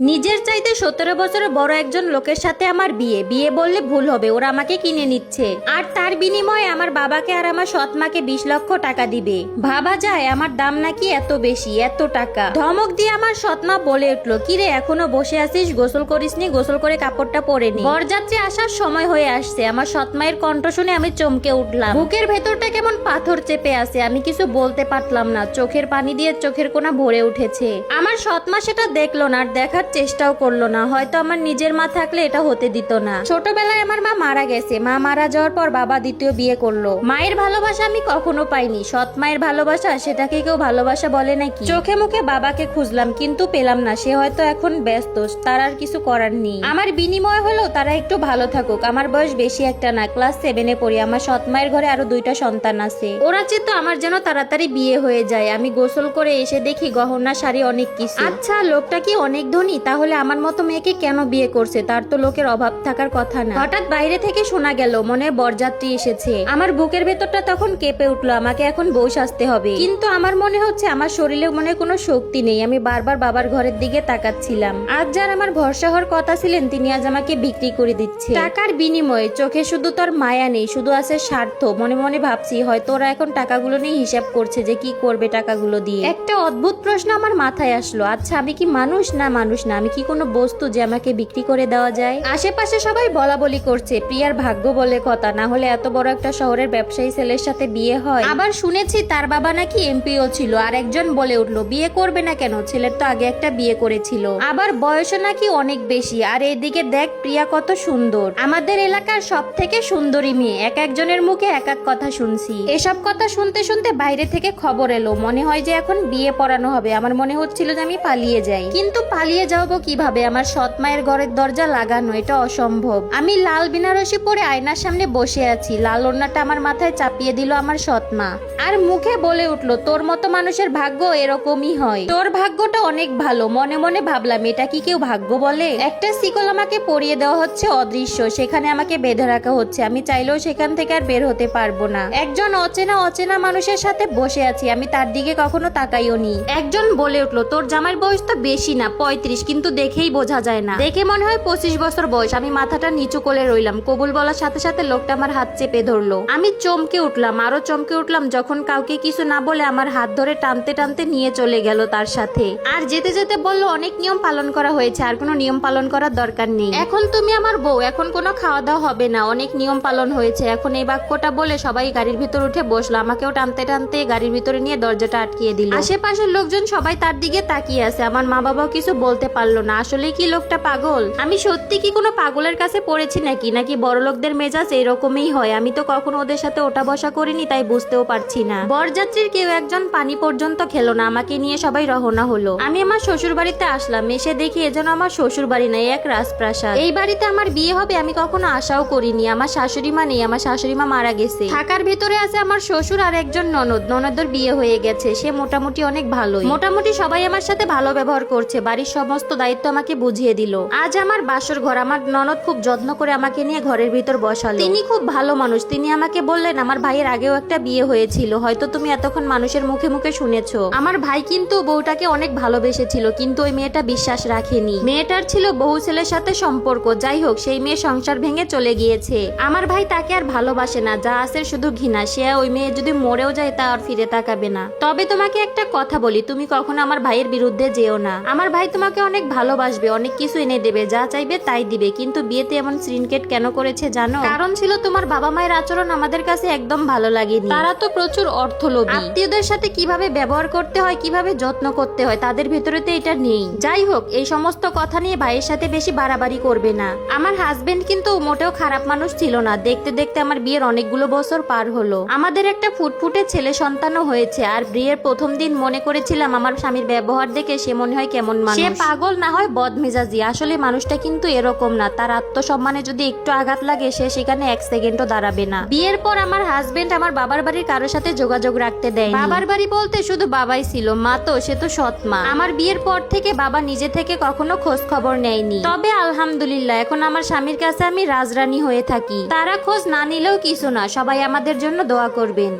নিজের চাইতে সতেরো বছরের বড় একজন লোকের সাথে আমার বিয়ে। বিয়ে বললে ভুল হবে, ওরা আমাকে কিনে নিচ্ছে। আর তার বিনিময়ে আমার বাবাকে আর আমার সৎ মাকে বিশ লক্ষ টাকা দিবে। ভাবা যায় আমার দাম নাকি এত বেশি, এত টাকা। ধমক দিয়ে আমার সৎ মা বলে উঠল, কিরে, এখনও বসে আছিস? গোসল করিসনি? গোসল করে কাপড়টা পরে নি। বরযাত্রী আসার সময় হয়ে আসছে। আমার সৎ মায়ের কণ্ঠ শুনে আমি চমকে উঠলাম। বুকের ভেতরটা কেমন পাথর চেপে আছে, আমি কিছু বলতে পারলাম না। চোখের পানি দিয়ে চোখের কোনা ভরে উঠেছে। আমার সৎ মা সেটা দেখল না, আর দেখার চেষ্টাও করল না। হয়তো আমার নিজের মা থাকলে এটা হতে দিত না। ছোটবেলায় আমার মা মারা গেছে। মা মারা যাওয়ার পর বাবা দ্বিতীয় বিয়ে করল। মায়ের ভালোবাসা আমি কখনো পাইনি। সৎ মায়ের ভালোবাসা, সেটাকে কেউ ভালোবাসা বলে নাকি? চোখে মুখে বাবাকে খুঁজলাম, কিন্তু পেলাম না। সে হয়তো এখন ব্যস্ত। তার আর কিছু করার নেই। আমার বিনিময় হলো, তারা একটু ভালো থাকুক। আমার বয়স বেশি একটা না। ক্লাস সেভেনে পড়ি। আমার সৎ মায়ের ঘরে আরও দুইটা সন্তান আছে। ওরা চেয়ে তো আমার যেন তাড়াতাড়ি বিয়ে হয়ে যায়। আমি গোসল করে এসে দেখি গহনা, শাড়ি, অনেক কিছু। আচ্ছা লোকটা কি অনেক ধনী? তাহলে আমার মতো মেয়েকে কেন বিয়ে করছে? তার তো লোকের অভাব থাকার কথা না। হঠাৎ বাইরে থেকে শোনা গেল, মনে বরযাত্রী এসেছে। আমার বুকের ভেতরটা তখন কেঁপে উঠল, আমাকে এখন বউ সাজতে হবে। কিন্তু আমার মনে হচ্ছে আমার শরীরে মনে কোনো শক্তি নেই। আমি বারবার বাবার ঘরের দিকে তাকাচ্ছিলাম। আজ যার আমার ভরসা হওয়ার কথা ছিলেন, তিনি আজ আমাকে বিক্রি করে দিচ্ছে। টাকার বিনিময়ে চোখে শুধু তোর মায়া নেই, শুধু আছে স্বার্থ। মনে মনে ভাবছি, হয়তো ওরা এখন টাকাগুলো নিয়ে হিসাব করছে যে কি করবে টাকাগুলো দিয়ে। একটা অদ্ভুত প্রশ্ন আমার মাথায় আসলো আচ্ছা আমি কি মানুষ না মানুষ? না আমি কি কোনো বস্তু যে আমাকে বিক্রি করে দেওয়া যায়? আশেপাশে সবাই বলা বলি করছে প্রিয়ার ভাগ্য বলে কথা না হলে এত বড় একটা শহরের ব্যবসায়ী ছেলের সাথে বিয়ে হয়। আবার শুনেছি তার বাবা নাকি এমপিও ছিল আর একজন বলে উঠল বিয়ে করবে না কেন? ছেলের তো আগে একটা বিয়ে করেছিল। আবার বয়সও নাকি অনেক বেশি আর এইদিকে দেখ প্রিয়া কত সুন্দর। আমাদের এলাকার সব থেকে সুন্দরী মেয়ে এক একজনের মুখে এক এক কথা শুনছি। এসব কথা শুনতে শুনতে বাইরে থেকে খবর এলো মনে হয় যে এখন বিয়ে পড়ানো হবে আমার মনে হচ্ছিল যে আমি পালিয়ে যাই। কিন্তু পালিয়ে যাব কীভাবে? আমার সৎ মায়ের ঘরের দরজা লাগানো, এটা অসম্ভব। আমি লাল বিনারসি পরে আয়নার সামনে বসে আছি। লাল ওড়নাটা আমার মাথায় চাপিয়ে দিল আমার সৎ মা। আর মুখে বলে উঠল, তোর মতো মানুষের ভাগ্য এরকমই হয়। তোর ভাগ্যটা অনেক ভালো, মনে মনে ভাবলাম, এটা কি কেউ ভাগ্য বলে? একটা শিকল আমাকে পরিয়ে দেওয়া হচ্ছে অদৃশ্য, সেখানে আমাকে বেঁধে রাখা হচ্ছে। আমি চাইলেও সেখান থেকে আর বের হতে পারব না। একজন অচেনা অচেনা মানুষের সাথে বসে আছি। আমি তার দিকে কখনো তাকাইও নি একজন বলে উঠল, তোর জামার বয়স তো বেশি না, পঁয়ত্রিশ কিন্তু দেখেই বোঝা যায় না। দেখে মনে হয় পঁচিশ বছর বয়স। আমি মাথাটা নিচু করে রইলাম। কবুল বলার সাথে সাথে লোকটা আমার হাত চেপে ধরলো। আমি চমকে উঠলাম, আরও চমকে উঠলাম যখন কাউকে কিছু না বলে আমার হাত ধরে টানতে টানতে নিয়ে চলে গেল তার সাথে। আর যেতে যেতে বলল, অনেক নিয়ম পালন করা হয়েছে, আর কোনো নিয়ম পালন করার দরকার নেই। এখন তুমি আমার বউ, এখন কোনো খাওয়া দাওয়া হবে না। অনেক নিয়ম পালন হয়েছে। এখন এই বাক্যটা বলে সবাই গাড়ির ভিতর উঠে বসল। আমাকেও টানতে টানতে গাড়ির ভিতরে নিয়ে দরজাটা আটকিয়ে দিল। আশেপাশের লোকজন সবাই তার দিকে তাকিয়ে আছে। আমার মা বাবাও কিছু বলতে পারল না। আসলে কি লোকটা পাগল? আমি সত্যি কি কোনো পাগলের কাছে পড়েছি নাকি? নাকি বড় লোকদের মেজাজ এরকমই হয়? আমি তো কখনো ওদের সাথে ওটা বসা করিনি, তাই বুঝতেও পারছি না। বরযাত্রীর কেউ একজন পানি পর্যন্ত খেলো না। আমাকে নিয়ে সবাই রহনা হলো। আমি আমার শ্বশুর বাড়িতে আসলাম। এসে দেখি এজন্য আমার শ্বশুর বাড়ি নাই এক রাজপ্রাসাদ। এই বাড়িতে আমার বিয়ে হবে আমি কখনো আশাও করিনি। আমার শাশুড়ি মা নেই, আমার শাশুড়ি মা মারা গেছে। থাকার ভিতরে আছে আমার শ্বশুর আর একজন ননদ। ননদের বিয়ে হয়ে গেছে। সে মোটামুটি অনেক ভালো মোটামুটি সবাই আমার সাথে ভালো ব্যবহার করছে। বাড়ির সমস্ত দায়িত্ব আমাকে বুঝিয়ে দিল। আজ আমার বাসর ঘর, আমার ননদ খুব যত্ন করে আমাকে নিয়ে ঘরের ভিতর বসালো। তিনি খুব ভালো মানুষ, তিনি আমাকে বললেন, আমার ভাইয়ের আগেও একটা বিয়ে হয়েছিল, হয়তো তুমি এতক্ষণ মানুষের মুখে মুখে শুনেছো। আমার ভাই কিন্তু বউটাকে অনেক ভালোবেসেছিল, কিন্তু ওই মেয়েটা বিশ্বাস রাখেনি। মেয়েটার ছিল বহু ছেলের সাথে সম্পর্ক, যাই হোক, সেই মেয়ে সংসার ভেঙে চলে গিয়েছে। আমার ভাই তাকে আর ভালোবাসে না, যা আছে শুধু ঘৃণা, সে ওই মেয়ে যদি মরেও যায়, তা আর ফিরে তাকাবে না। তবে তোমাকে একটা কথা বলি, তুমি কখনো আমার ভাইয়ের বিরুদ্ধে যেও না। আমার ভাই তোমাকে অনেক ভালোবাসবে অনেক কিছু এনে দেবে যা চাইবে তাই দিবে। কিন্তু বিয়েতে এমন সিনকেট কেন করেছে জানো? কারণ ছিল তোমার বাবা মায়ের আচরণ আমাদের কাছে একদম ভালো লাগেনি। তারা তো প্রচুর অর্থলোভী। আত্মীয়দের সাথে কীভাবে ব্যবহার করতে হয় কীভাবে যত্ন করতে হয় তাদের ভেতরে তো এটা নেই। যাই হোক এই সমস্ত কথা নিয়ে ভাইয়ের সাথে বেশি বাড়াবাড়ি করবে না। আমার হাজবেন্ড কিন্তু মোটেও খারাপ মানুষ ছিল না। দেখতে দেখতে আমার বিয়ের অনেকগুলো বছর পার হলো। আমাদের একটা ফুটফুটে ছেলে সন্তানও হয়েছে আর বিয়ের প্রথম দিন মনে করেছিলাম আমার স্বামীর ব্যবহার দেখে সে মনে হয় কেমন মানুষ। পাগল না হয় বদমেজাজি। আসলে মানুষটা কিন্তু এরকম না। তার আত্মসম্মানে যদি একটু আঘাত লাগে, সে সেখানে এক সেকেন্ডও দাঁড়াবে না। বিয়ের পর আমার হাজবেন্ড আমার বাবার বাড়ির কারোর সাথে যোগাযোগ রাখতে দেয় বাবার বাড়ি বলতে শুধু বাবাই ছিল। মা তো, সে তো সৎ মা। আমার বিয়ের পর থেকে বাবা নিজে থেকে কখনো খোঁজ খবর নেয়নি। তবে আলহামদুলিল্লাহ, এখন আমার স্বামীর কাছে আমি রাজরানী হয়ে থাকি। তারা খোঁজ না নিলেও কিছু না। সবাই আমাদের জন্য দোয়া করবেন।